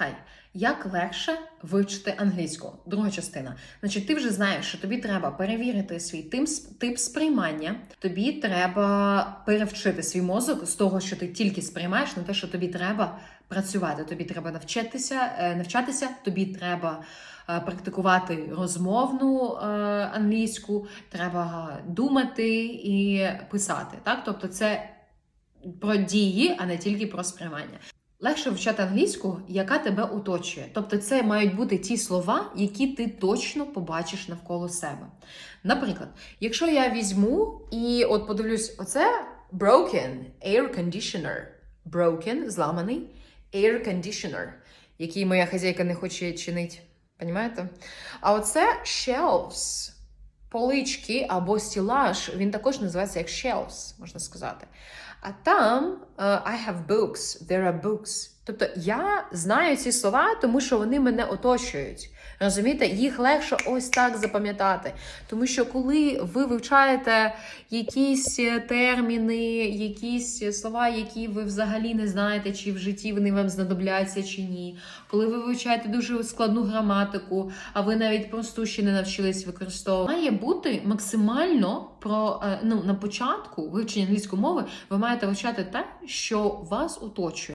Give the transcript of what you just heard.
Хай, як легше вивчити англійську? Друга частина. Значить, ти вже знаєш, що тобі треба перевірити свій тип, сприймання. Тобі треба перевчити свій мозок з того, що ти тільки сприймаєш, на те, що тобі треба працювати. Тобі треба навчатися, е, навчатися, тобі треба е, практикувати розмовну е, англійську, треба думати і писати. Так, тобто, це про дії, а не тільки про сприймання. Легше вивчати англійську, яка тебе оточує. Тобто, це мають бути ті слова, які ти точно побачиш навколо себе. Наприклад, якщо я візьму і от подивлюсь, оце broken air conditioner. Broken, зламаний air conditioner, який моя хазяйка не хоче чинити. Понімаєте? А оце shelves, полички або стілаж, він також називається як shelves, можна сказати. А там uh, I have books, there are books. Тобто я знаю ці слова, тому що вони мене оточують. Розумієте, їх легше ось так запам'ятати. Тому що коли ви вивчаєте якісь е, терміни, якісь слова, які ви взагалі не знаєте, чи в житті вони вам знадобляться чи ні, коли ви вивчаєте дуже складну граматику, а ви навіть просто ще не навчились використовувати, має бути максимально про е, ну на початку вивчення англійської мови, ви маєте вивчати те, що вас оточує.